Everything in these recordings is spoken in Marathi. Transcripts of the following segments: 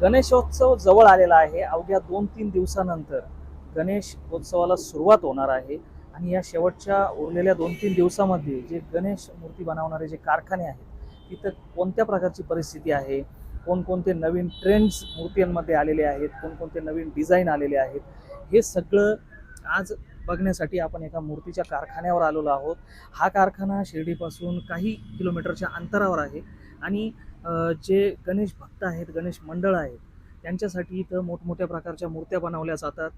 गणेशोत्सव जवळ आलेला आहे. अवघ्या दोन तीन दिवसानंतर गणेश उत्सवाला सुरुवात होणार आहे. आणि या शेवटच्या उरलेल्या दोन तीन दिवसामध्ये जे गणेश मूर्ती बनवणारे जे कारखाने आहेत तिथं कोणत्या प्रकारची परिस्थिती आहे? कोणकोणते नवीन ट्रेंड्स मूर्त्यांमध्ये आलेले आहेत? कोणकोणते नवीन डिझाईन आलेले आहेत? हे सगळं आज बघण्यासाठी आपण एका मूर्तीच्या कारखान्यावर आलेलो आहोत. हा कारखाना शिर्डीपासून काही किलोमीटरच्या अंतरावर आहे. आणि जे गणेश भक्त आहेत गणेश मंडळ आहेत त्यांच्यासाठी इथं मोठमोठ्या प्रकारच्या मूर्त्या बनवल्या जातात.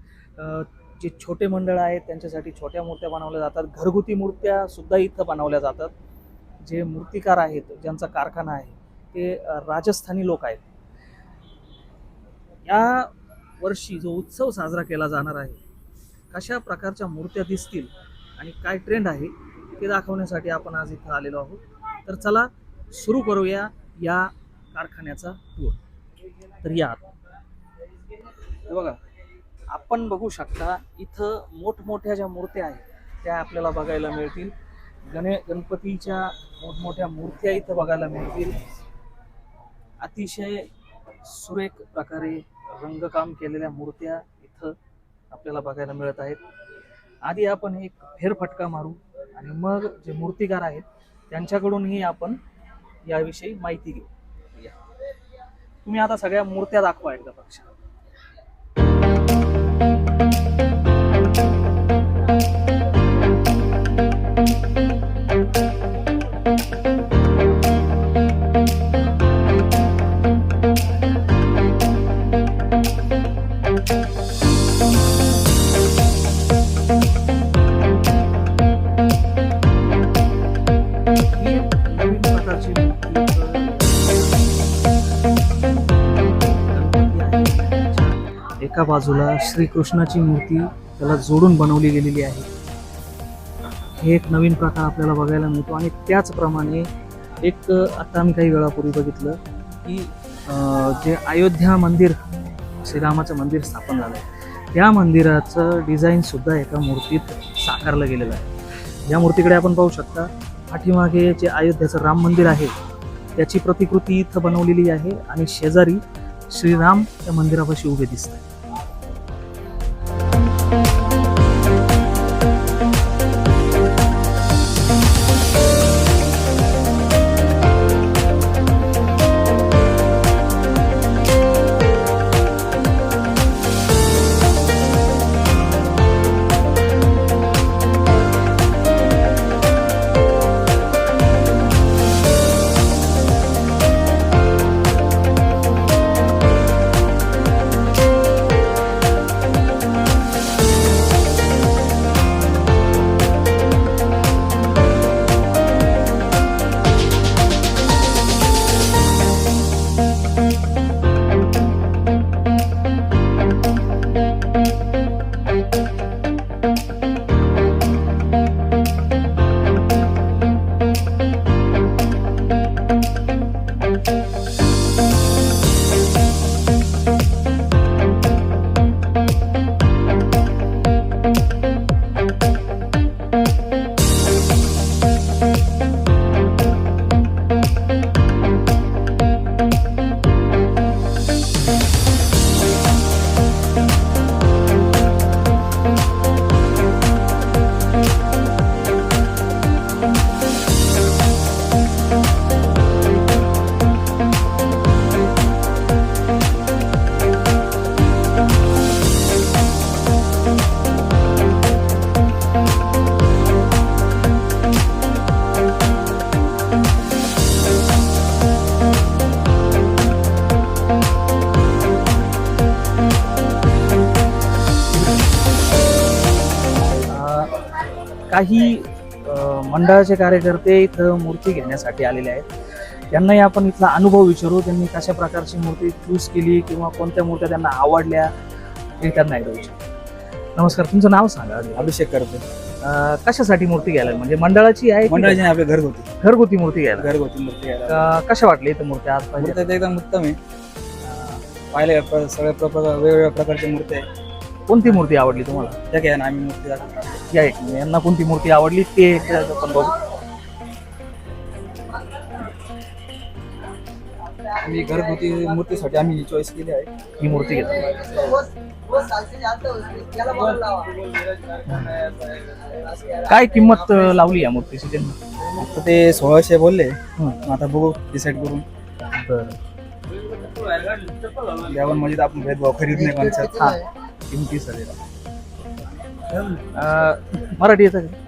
जे छोटे मंडळ आहेत त्यांच्यासाठी छोट्या मूर्त्या बनवल्या जातात. घरगुती मूर्त्यासुद्धा इथं बनवल्या जातात. जे मूर्तिकार आहेत ज्यांचा कारखाना आहे ते राजस्थानी लोक आहेत. या वर्षी जो उत्सव साजरा केला जाणार आहे कशा प्रकारच्या मूर्त्या दिसतील आणि काय ट्रेंड आहे ते दाखवण्यासाठी आपण आज इथं आलेलो आहोत. तर चला सुरू करूया या कारखान्याचा टूर तर या बघा आपण बघू शकता इथं मोठमोठ्या ज्या मूर्त्या आहेत त्या आपल्याला बघायला मिळतील. गणे गणपतीच्या मोठमोठ्या मूर्त्या इथं बघायला मिळतील. अतिशय सुरेख प्रकारे रंगकाम केलेल्या मूर्त्या इथं आपल्याला बघायला मिळत आहेत. आधी आपण एक फेरफटका मारू आणि मग जे मूर्तिकार आहेत त्यांच्याकडूनही आपण याविषयी माहिती घेऊ या. तुम्ही आता सगळ्या मूर्त्या दाखवा एकदा पक्षात बाजूला श्रीकृष्णाची मूर्ती त्याला जोडून बनवली गेलेली आहे. हे एक नवीन प्रकार आपल्याला बघायला मिळतो आणि त्याचप्रमाणे एक आत्ता आता आम्ही काही वेळापूर्वी बघितलं की जे अयोध्या मंदिर श्रीरामाचं मंदिर स्थापन झालं आहे त्या मंदिराचं डिझाईनसुद्धा एका मूर्तीत साकारलं गेलेलं आहे. या मूर्तीकडे आपण पाहू शकता पाठीमागे जे अयोध्याचं राम मंदिर आहे त्याची प्रतिकृती इथं बनवलेली आहे आणि शेजारी श्रीराम त्या मंदिरापाशी उभे दिसतात काही मंडळाचे कार्यकर्ते इथं मूर्ती घेण्यासाठी आलेले आहेत. त्यांनाही आपण इथला अनुभव विचारू त्यांनी कशा प्रकारची मूर्ती चूज केली किंवा कोणत्या मूर्त्या त्यांना आवडल्या हे त्यांना एकदा विचारू. नमस्कार तुमचं नाव सांगा. अभिषेक करतो. कशासाठी मूर्ती घ्यायला म्हणजे मंडळाची आहे मंडळाची नाही, आपल्या घरगुती. घरगुती मूर्ती घ्यायला घरगुती मूर्ती घ्यायला कशा वाटल्या इथं मूर्त्या आज पाहिजे एकदम उत्तम आहे. प्र- सगळ्या वेगवेगळ्या प्रकारच्या मूर्त्या आहे कोणती मूर्ती आवडली तुम्हाला? त्या घ्या ना आम्ही मूर्ती दाखवतो या मिनिट. यांना कोणती मूर्ती आवडली ते आपण बघू. मी घरगुती मूर्तीसाठी आम्ही चॉईस केली आहे. ही मूर्ती घेतली. काय किंमत अं, लावली या मूर्तीची त्यांनी? आता ते सोळाशे बोलले. हं. आता बघू डिसाईड करून. बरं. द्यावं म्हणजे आपण भेदभाव खरीद नाही माणसात. हा. किमती सगळ्या. मराठी येतं का?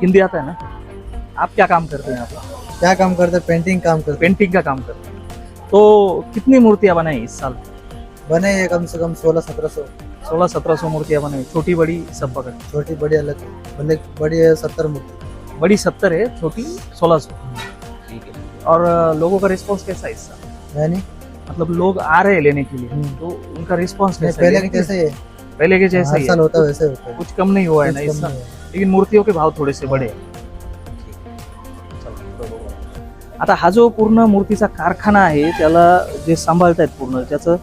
हिंदी आता है ना? आप क्या काम करते हैं यहाँ पर? क्या काम करते हैं? पेंटिंग काम करते पेंटिंग का काम करते हैं। तो कितनी मूर्तियाँ बनाई इस साल? बने ये कम से कम सोलह सत्रह सौ। सोलह सत्रह सौ मूर्तियाँ बनाई छोटी बड़ी सब पकड़। छोटी बड़ी अलग भले बड़ी है सत्तर मूर्ति। बड़ी सत्तर है छोटी सोलह सौ। ठीक है। और लोगों का रिस्पॉन्स कैसा है इस साल? यानी? मतलब लोग आ रहे हैं लेने के लिए हम्म। तो उनका रिस्पॉन्स कैसा है? पहले के जैसे ही है? पहले के जैसा ही साल है। होता है वैसे होता है। कुछ कम नहीं हुआ है ना कुछ इस कम साल। नहीं है। लेकिन मूर्तियों के भाव थोडेसे बडे आहे. आता हा। जो पूर्ण मूर्तीचा कारखाना आहे त्याला जे सांभाळतायत पूर्ण त्याचं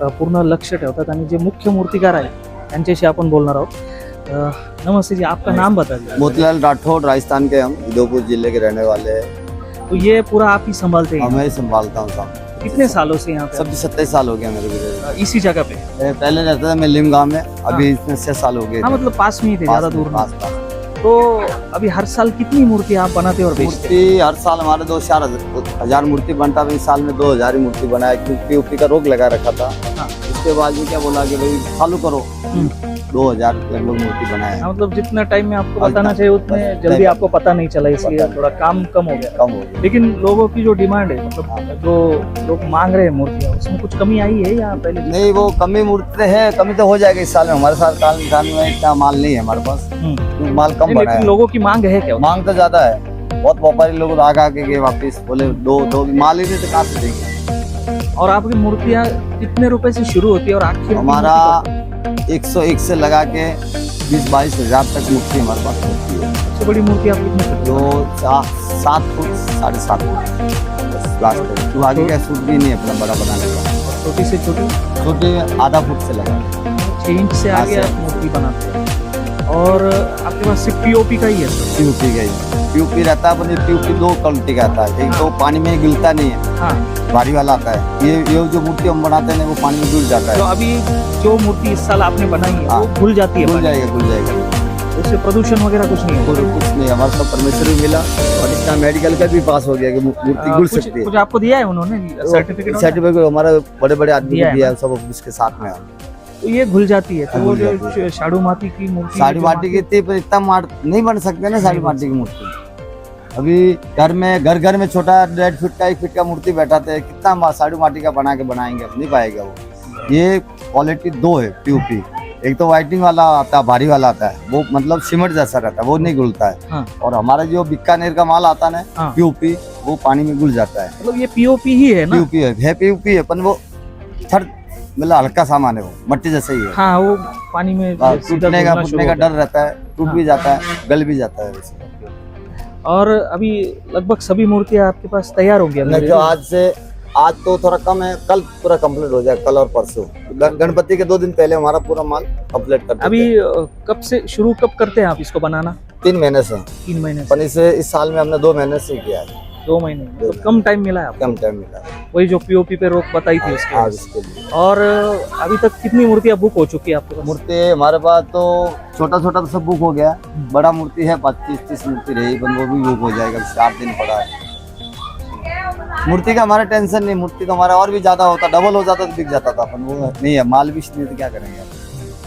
अ, पूर्ण लक्ष ठेवतात आणि जे मुख्य मूर्तिकार आहेत त्यांच्याशी आपण बोलणार आहोत. अ, नमस्ते जी आपका नाम बता दीजिए मोतीलाल राठौड़ राजस्थान के हम उदयपुर जिले के रहने वाले हैं। तो ये पूरा आप ही संभालते हैं? मैं ही संभालता हूँ सब कितने सालों से यहाँ पे? सब सत्ताईस साल हो गया मेरे को इसी जगह पे? पहले रहता था मैं लिम गाँव में अभी इसमें छह साल हो गए हाँ मतलब पास में ही थे ज़्यादा दूर पास तो अभी हर साल कितनी मूर्ति आप बनाते और बेचते मूर्ति हर साल हमारे दो चार हज़ार मूर्ति बनता है इस साल में दो हज़ार ही मूर्ति बनाया क्योंकि यूपी का रोग लगा रखा था। हाँ। उसके बाद में क्या बोला कि भाई चालू करो। हम्म। दो हज़ार लगभग मूर्ति बनाया हाँ, मतलब जितना टाइम में आपको बताना चाहिए उतने जल्दी आपको पता नहीं चला इसलिए थोड़ा काम कम हो गया। कम हो गया। लेकिन लोगों की जो डिमांड है मतलब हाँ। जो लोग मांग रहे हैं मूर्तियाँ उसमें कुछ कमी आई है या पहले नहीं वो कमी मूर्ति है कमी तो हो जाएगी इस साल में। हमारे साल साल साल में इतना माल नहीं है हमारे पास। हम्म। माल कम बना है। लोगों की मांग है क्या? मांग तो ज़्यादा है। बहुत व्यापारी लोग आग आके गए वापस बोले दो दो माल ही नहीं तो कहाँ से देंगे? और आपकी मूर्तियाँ कितने रुपए से शुरू होती है और आखिर हमारा एक सौ एक से लगा के बीस बाईस हज़ार तक मूर्ति हमारे पास होती है। सबसे बड़ी मूर्ति आप कितनी जो सात फुट साढ़े सात फुट। लास्ट है तो आगे का सूट भी नहीं अपना बड़ा बनाने का? छोटी से छोटी? छोटे आधा फुट से लगा। छः इंच से आगे आप मूर्ति बनाते हैं। और आपके पास सिर्फ़ पीओपी का ही है सर पीयूपी का ही पीयूपी रहता है अपनी पीयूपी दो क्वालिटी का आता है। एक तो पानी में घुलता नहीं है। हाँ। भारी वाला आता है। ये ये जो मूर्ति हम बनाते हैं वो पानी में घुल जाता है। अभी जो मूर्ति इस साल आपने बनाई है वो हाँ। घुल जाती है घुल जाएगा घुल जाएगा। उससे प्रदूषण वगैरह कुछ नहीं होगा कुछ नहीं हमारा सब परमेश्वर भी मिला और इसका मेडिकल का भी पास हो गया कि मूर्ति घुल सकती कुछ आपको दिया है उन्होंने? सर्टिफिकेट सर्टिफिकेट हमारे बड़े बड़े आदमी दिया है दिया है सब इसके साथ में तो ये घुल जाती है तो वो जो। शाड़ू माती की मूर्ति साड़ी माटी की थी पर इतना मार नहीं बन सकते ना साड़ी माटी की मूर्ति। अभी घर में घर घर में छोटा डेढ़ फीट का एक फीट का मूर्ति बैठाते हैं कितना साड़ी माटी का बना के बनाएँगे नहीं पाएगा वो। ये क्वालिटी दो है पीयूपी एक तो वाइटिंग वाला आता है भारी वाला आता है। वो मतलब सीमेंट जैसा रहता है वो नहीं घुलता है। हाँ। और हमारा जो बीकानेर का माल आता है ना हाँ। पीयूपी वो पानी में घुल जाता है। मतलब ये पीओपी ही है ना? पीयूपी है है पीयूपी है पर वो थर मतलब हल्का सामान है वो मट्टी जैसे ही है। हाँ वो पानी में हाँ, टूटने का फूटने का डर रहता है टूट हाँ। भी जाता है गल भी जाता है वैसे। और अभी लगभग सभी मूर्तियाँ आपके पास तैयार होंगी नहीं तो आज से आज तो थोड़ा कम है कल पूरा कंप्लीट हो जाए कल और परसों। गणपति के दो दिन पहले हमारा पूरा माल कंप्लीट कर अभी कब से शुरू कब करते हैं आप इसको बनाना? तीन महीने से। तीन महीने से। पर इसे इस साल में हमने दो महीने से किया है। दो महीने तो कम टाइम मिला है आपको? कम टाइम मिला। वही जो पीओपी पे रोक बताई थी उसके आज से। इसके लिए। और अभी तक कितनी मूर्तियाँ बुक हो चुकी है आपके पास? मूर्ति हमारे पास तो छोटा छोटा तो सब बुक हो गया। बड़ा मूर्ति है पच्चीस तीस मूर्ति रही पर वो भी बुक हो जाएगा चार दिन पड़ा है। मूर्ति का हमारा टेंशन नहीं मूर्ति तो हमारा और भी ज़्यादा होता डबल हो जाता तो बिक जाता था अपन वो नहीं है माल भी नहीं तो क्या करेंगे?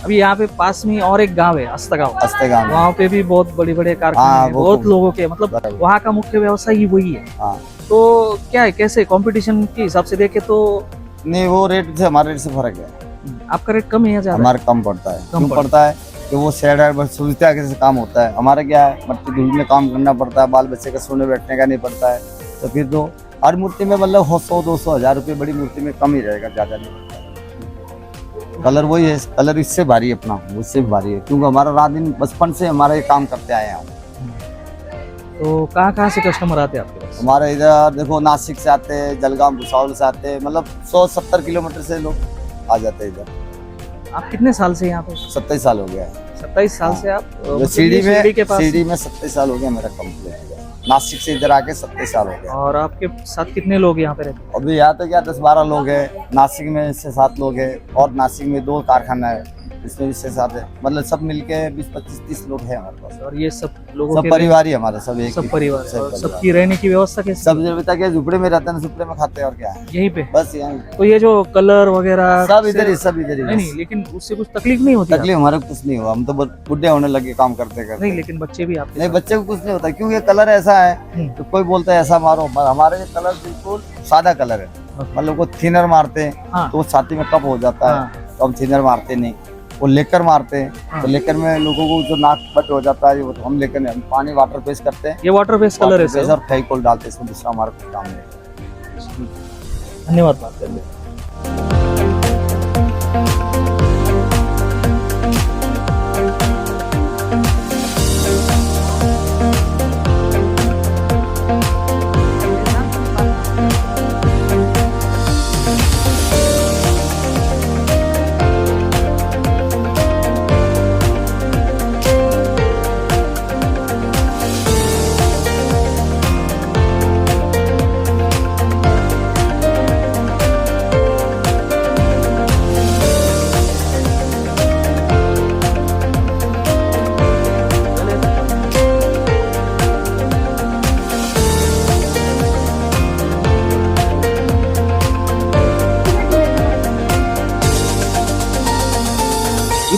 अभी यहाँ पे पास में और एक गाँव है अस्ता गाँव हँसते गाँव वहाँ पे भी बहुत बड़े बड़े कारखाने हाँ, हैं बहुत तो- लोगों के मतलब वहाँ का मुख्य व्यवसाय ही वही है। हाँ। तो क्या है कैसे कंपटीशन के हिसाब से देखे तो नहीं वो रेट से हमारे रेट से फ़र्क है। आपका रेट कम है हमारा कम पड़ता है। कम पड़ता है। कि वो शेड है सुविधा के से काम होता है। हमारा क्या है मट्टी धूल में काम करना पड़ता है बाल बच्चे का सोने बैठने का नहीं पड़ता है। तो फिर तो हर मूर्ति में मतलब सौ दो सौ हज़ार रुपये बड़ी मूर्ति में कम ही रहेगा ज़्यादा नहीं पड़ता कलर वही है कलर इससे भारी है अपना उससे भी भारी है क्योंकि हमारा रात दिन बचपन से हमारा ये काम करते आए हैं हम। तो कहाँ कहाँ से कस्टमर आते हैं आपके पास? हमारे इधर देखो नासिक से आते हैं जलगांव भुसावल से आते हैं मतलब सौ सत्तर किलोमीटर से लोग आ जाते हैं इधर। आप कितने साल से यहाँ पे सत्ताईस साल हो गया है। सत्ताईस साल हाँ। से आप अ, जो मतलब सीढ़ी में सीढ़ी में सत्ताईस साल हो गया मेरा कंप्लीट नासिक से इधर आके सत्तर साल हो गया। और आपके साथ कितने लोग यहाँ पे रहते हैं? अभी यहाँ तो क्या दस बारह लोग हैं। नासिक में छः सात लोग हैं और नासिक में दो कारखाना है। इसमें भी छः सात मतलब सब मिलके बीस पच्चीस तीस लोग हैं हमारे पास। और ये सब लोगों सब परिवार ही हमारा सब एक सब परिवार। सबकी रहने की व्यवस्था कैसी? सब जब तक झुपड़े में रहते हैं झुपड़े में खाते हैं और क्या है? यहीं पे? बस यहाँ। तो ये जो कलर वगैरह सब इधर ही सब इधर ही नहीं लेकिन उससे कुछ तकलीफ़ नहीं होती? तकलीफ़ हमारे कुछ नहीं हुआ हम तो बुढ़े होने लगे काम करते करते। नहीं लेकिन बच्चे भी आपके नहीं बच्चे को कुछ नहीं होता क्योंकि कलर ऐसा है। तो कोई बोलता है ऐसा मारो हमारे कलर बिल्कुल सादा कलर है। मतलब को थिनर मारते हैं हाँ। तो छाती में कप हो जाता है हाँ। तो हम थिनर मारते नहीं। वो लेकर मारते हैं हाँ। तो लेकर में लोगों को जो नाक बट हो जाता है वो तो हम लेकर हम पानी वाटर पेस्ट करते हैं ये वाटर पेस्ट कलर है सर और फेविकोल डालते हैं दूसरा हमारा काम है। धन्यवाद बात करने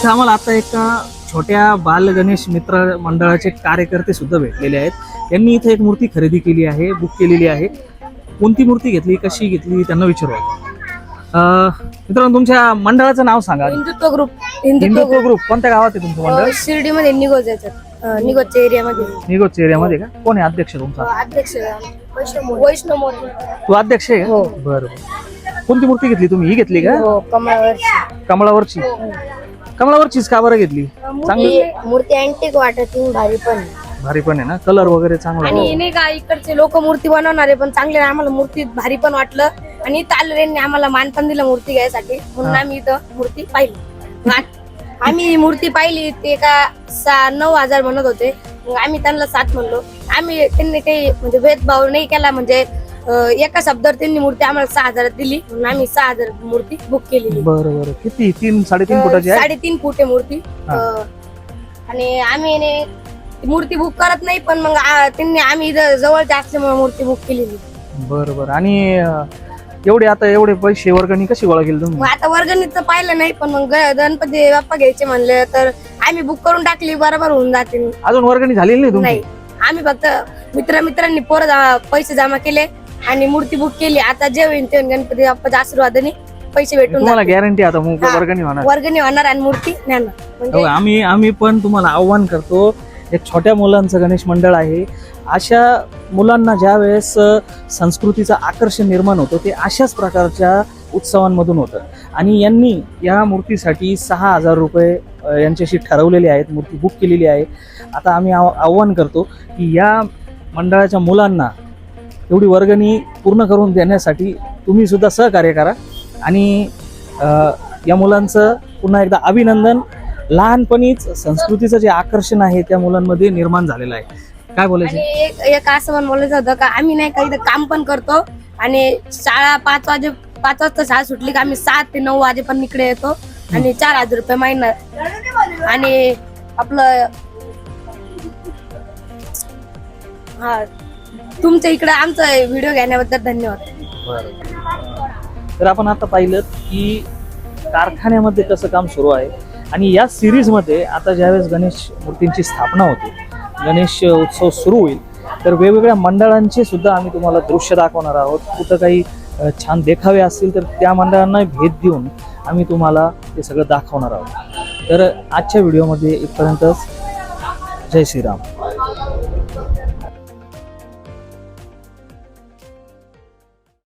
इथं आम्हाला आता एका छोट्या बाल गणेश मित्र मंडळाचे कार्यकर्ते सुद्धा भेटलेले आहेत. यांनी इथे एक मूर्ती खरेदी केली आहे बुक केलेली आहे. कोणती मूर्ती घेतली कशी घेतली त्यांना विचारू मित्रांनो तुमच्या मंडळाचं नाव सांगा. हिंदुत्व ग्रुप हिंदुत्व ग्रुप कोणत्या गावात आहे तुमचं मंडळ? शिर्डीमध्ये निगोज निगोजच्या एरियामध्ये. निगोजच्या एरियामध्ये का? कोण आहे अध्यक्ष तुमचा? अध्यक्ष वैष्णव तू अध्यक्ष आहे का? हो. बरं बरं. कोणती मूर्ती घेतली तुम्ही? ही घेतली का? हो. कमळावर कमळावरचीच का बरं घेतली? चांगली मूर्ती मूर्ती अँटिक वाटत भारी पण. भारी पण आहे ना? कलर वगैरे चांगला आणि. नाही का इकडचे लोक मूर्ती बनवणारे पण चांगले आम्हाला मूर्ती भारी पण वाटलं. आणि तालरेंनी आम्हाला मान पण दिलं मूर्ती घ्यायसाठी. म्हणून हा. आम्ही इथं मूर्ती पाहिली. आम्ही मूर्ती पाहिली ते का सा नऊ हजार म्हणत होते. मग आम्ही त्यांना सात म्हणलो. आम्ही त्यांनी काही म्हणजे भेदभाव नाही केला. म्हणजे एका शब्दावर त्यांनी मूर्ती आम्हाला सहा हजारात दिली. म्हणून आम्ही सहा हजार मूर्ती बुक केलेली. बरं बरं. किती? तीन साडेतीन फुटाची आहे? साडेतीन फूट मूर्ती. अं, आणि आम्ही ने मूर्ती बुक करत नाही पण मग आ- त्यांनी आम्ही इथं जवळच्या असल्यामुळे मूर्ती बुक केलेली. बरं बरं. आणि अं, एवढे आता एवढे पैसे वर्गणी कशी गोळा केली तुम्ही? आता वर्गणीचं पाहिलं नाही पण मग ग- गणपती बाप्पा घ्यायचे म्हणले तर आम्ही बुक करून टाकली बरोबर होऊन जाते. अजून वर्गणी झालेली नाही आम्ही फक्त मित्र मित्रांनी पोरं जा- पैसे जमा केले. आणि मूर्ती बुक केली आता जे होईल ते होईल. गणपती बाप्पाच्या आशीर्वादाने पैसे भेटून तुम्हाला जातील. गॅरंटी आता मग हा. वर्गणी होणार वर्गणी होणार आणि मूर्ती नेणार हो, म्हणजे आम्ही आम्ही पण तुम्हाला आव्हान करतो एक छोट्या मुलांचं गणेश मंडळ आहे अशा मुलांना ज्या वेळेस अ, संस्कृतीचं आकर्षण निर्माण होतं ते अशाच प्रकारच्या उत्सवांमधून होतं आणि यांनी या मूर्तीसाठी सहा हजार रुपये अ, यांच्याशी ठरवलेले आहेत मूर्ती बुक केलेली आहे आता आम्ही आव- आव्हान करतो की या मंडळाच्या मुलांना एवढी वर्गणी पूर्ण करून देण्यासाठी तुम्ही सुद्धा सहकार्य करा. आणि या मुलांचं पुन्हा एकदा अभिनंदन. लहानपणीच संस्कृतीचं जे आकर्षण आहे त्या मुलांमध्ये निर्माण झालेलं आहे. काय बोलायचं? एक एक असं पण बोलायचं होतं का आम्ही नाही काही काम पण करतो आणि शाळा पाच वाजे पाच वाजता शाळा सुटली का आम्ही सात ते नऊ वाजेपर्यंत इकडे येतो आणि चार हजार रुपये महिना आणि आपलं हा तुमच्या इकडे आमचा व्हिडिओ घेण्याबद्दल धन्यवाद. तर आपण आता पाहिलं की कारखान्यामध्ये कसं काम सुरू आहे आणि या सिरीजमध्ये आता ज्यावेळेस गणेश मूर्तींची स्थापना होते गणेश उत्सव सुरू होईल तर वेगवेगळ्या मंडळांचे सुद्धा आम्ही तुम्हाला दृश्य दाखवणार आहोत. कुठं काही अ, छान देखावे असतील तर त्या मंडळांना भेट देऊन आम्ही तुम्हाला ते सगळं दाखवणार आहोत. तर आजच्या व्हिडिओमध्ये इथपर्यंतच. जय श्रीराम.